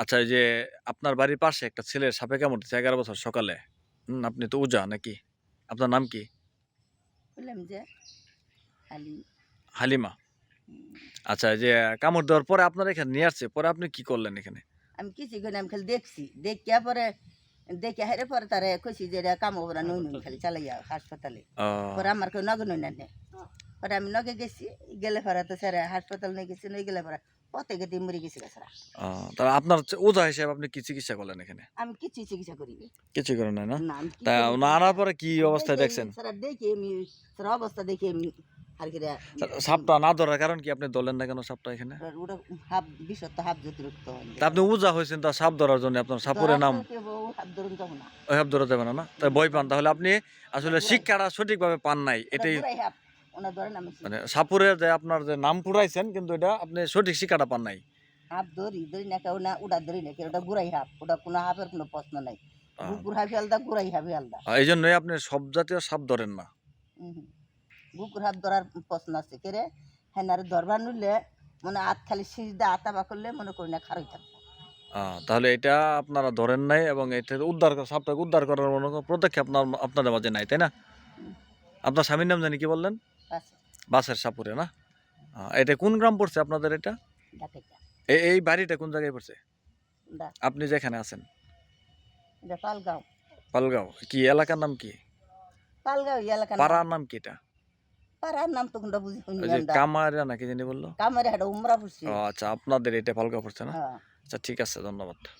আচ্ছা এই যে আপনার বাড়ির পাশে একটা ছেলের সাপে কামড়েছে এগারো বছর সকালে। হুম, আপনি তো উজা নাকি? আপনার নাম কি? বললাম যে হালিমা। আচ্ছা এই যে কামড় দেওয়ার পরে আপনার এখানে নিয়ে আসছে পরে আপনি কি করলেন এখানে? আমি কিছু করে আমি খালি দেখছি। দেখিয়া পরে দেখে হেরে পরে তারে কইছি যে এটা কাম ওরা নই নই খালি চালাইয়া হাসপাতালে। পরে আমার কেউ নগে নই না নে। পরে আমি নগে গেছি গেলে পরে তো স্যার হাসপাতাল নিয়ে গেছি নই গেলে পরে পথে গেতে মরে গেছি স্যার। তাহলে আপনার ওজা হিসেবে আপনি কি চিকিৎসা করলেন এখানে? আমি কিছু চিকিৎসা করি কিছু করেন না? তা? আনার পরে কি অবস্থায় দেখছেন? স্যার দেখি আমি স্যার অবস্থা দেখি আমি সাপটা না ধরার কারণ কি আপনি ধরলেন না কেন সাপটা এখানে? আপনি উজা হয়েছেন তা সাপ ধরার জন্য আপনার সাপুরের নাম? ধরা যাবে না। না তাই ভয় পান তাহলে আপনি আসলে শিক্ষাটা সঠিকভাবে পান নাই এটাই ওনার ধরেন আমি মানে সাপুরের যে আপনার যে নাম পুরাইছেন কিন্তু এটা আপনি সঠিক শিক্ষাটা পান নাই। হাফ ধরি ধরি না কেউ না ওটা ধরি না কেউ ওটা গুড়াই হাফ। ওটা কোনো হাফের কোনো প্রশ্ন নাই। হাফি আলাদা গুড়াই হাফি আলাদা। এই জন্যই আপনি সব জাতীয় সাপ ধরেন না। গুকুর হাফ ধরার প্রশ্ন আছে কে রে? হ্যাঁ ধরবার নিলে মনে হাত খালি শীষ দিয়ে আতাবা করলে মনে করি না খারই থাকবে। তাহলে এটা আপনারা ধরেন নাই এবং এটা উদ্ধার সাপটাকে উদ্ধার করার মনে পদক্ষেপ আপনার আপনাদের মাঝে নাই তাই না? আপনার স্বামীর নাম জানি কি বললেন? বাসের। সাপুরে না? এটা কোন গ্রাম পড়ছে আপনাদের এটা? এই বাড়িটা কোন জায়গায় পড়ছে? আপনি যেখানে আছেন? পালগাঁও। পালগাঁও। কি এলাকার নাম কি? পালগাঁও এলাকা পাড়ার নাম কি এটা? পাড়ার নাম তো কোনটা বুঝি নাকি জানি বলল? কামারে হাটা উমরা পড়ছি। আচ্ছা আপনাদের এটা পালগাঁও পড়ছে না? হ্যাঁ। আচ্ছা ঠিক আছে ধন্যবাদ।